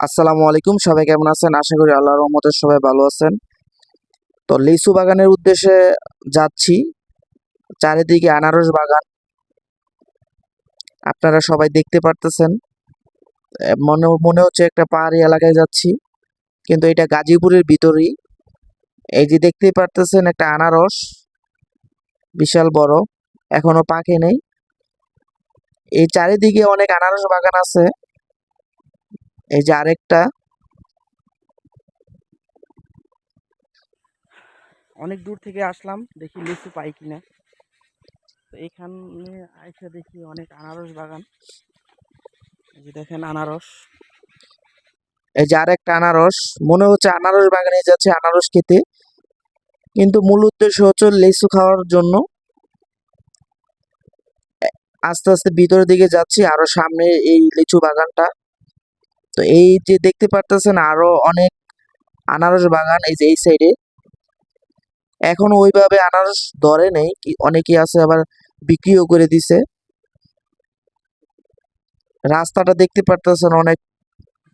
আসসালামু আলাইকুম, সবাই কেমন আছেন? আশা করি আল্লাহর রহমতের সবাই ভালো আছেন। তো লিচু বাগানের উদ্দেশ্যে যাচ্ছি। চারিদিকে আনারস বাগান। আপনারা সবাই দেখতে পারতেছেন। মনে মনে হচ্ছে একটা পাহাড়ি এলাকায় যাচ্ছি। কিন্তু এটা গাজীপুরের ভিতরেই। এই যে দেখতেই পারতেছেন একটা আনারস। বিশাল বড়। এখনও পাকে নেই। এই চারিদিকে অনেক আনারস বাগান আছে। এই যে আরেকটা। অনেক দূর থেকে আসলাম দেখি লিচু পাই কিনা। তো এখানে আইসা দেখি অনেক আনারস বাগান। এই যে দেখেন আনারস। এই যে আরেকটা আনারস মনে হচ্ছে আনারস বাগানে যাচ্ছে আনারস খেতে। কিন্তু মূল উদ্দেশ্য হচ্ছে লিচু খাওয়ার জন্য। আস্তে আস্তে ভিতরের দিকে যাচ্ছি আরও সামনে এই লিচু বাগানটা। তো এই যে দেখতে পারতেছেন আরও অনেক আনারস বাগান এই যে এই সাইডে এখন ওইভাবে আনারস ধরে নেই অনেকেই আছে আবার বিক্রিও করে দিছে। রাস্তাটা দেখতে পারতেছেন অনেক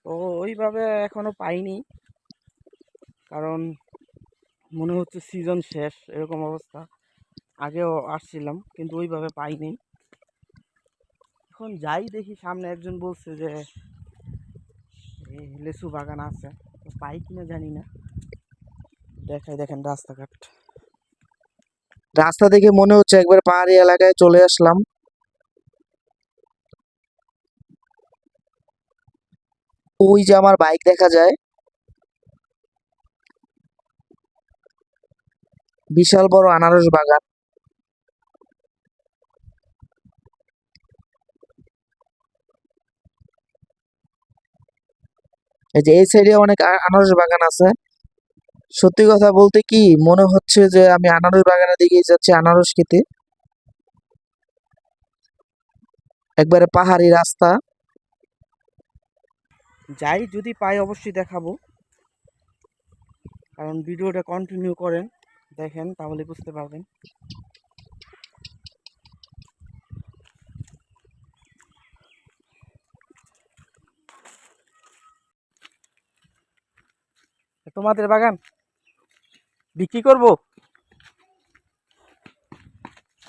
তো ওইভাবে এখনও পাইনি। কারণ মনে হচ্ছে সিজন শেষ, এরকম অবস্থা। আগেও আসছিলাম, কিন্তু ওইভাবে পাইনি। এখন যাই দেখি, সামনে একজন বলছে যে লেচু বাগান আছে পাই কিনা জানি না। দেখাই, দেখেন রাস্তাঘাট। রাস্তা দেখে মনে হচ্ছে একবার পাহাড়ি এলাকায় চলে আসলাম। ওই যে আমার বাইক দেখা যায়। বিশাল বড় আনারস বাগান। এই যে এই সাইডে অনেক আনারস বাগান আছে। সত্যি কথা বলতে কি, মনে হচ্ছে যে আমি আনারস বাগানের দিকেই যাচ্ছি, আনারস খেতে। একবারে পাহাড়ি রাস্তা। যাই যদি পাই অবশ্যই দেখাবো। কারণ ভিডিওটা কন্টিনিউ করেন, দেখেন, তাহলে বুঝতে পারবেন। তোমাদের বাগান বিক্রি করব?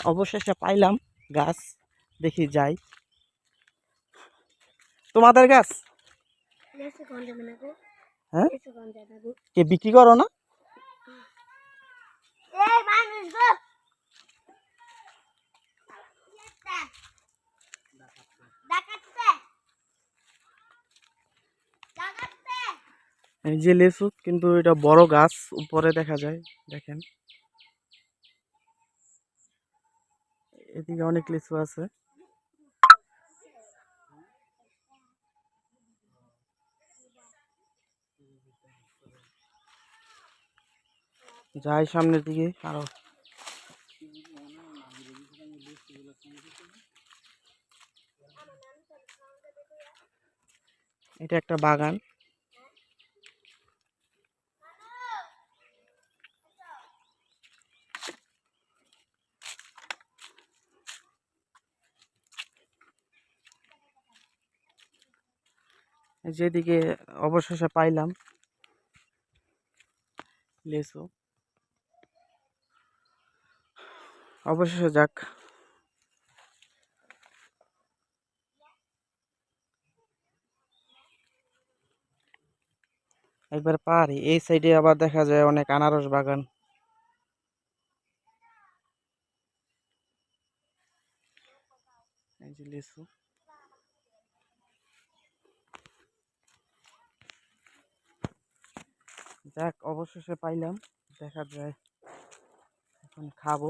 অবশেষে পাইলাম গাছ, দেখি যাই। তোমাদের গাছ? হ্যাঁ? কে বিক্রি করো না? যে লেচু কিন্তু এটা বড় গাছ উপরে দেখা যায়, দেখেন। এদিকে অনেক লিচু আছে। যাই সামনের দিকে, আরও। এটা একটা বাগান। যেদিকে অবশেষে পাইলাম লেচু অবশেষে যাক। একবার পারি, এই সাইডে আবার দেখা যায় অনেক আনারস বাগান। এই যে লিচু যাক অবশেষে পাইলাম। দেখা যায় এখন খাব।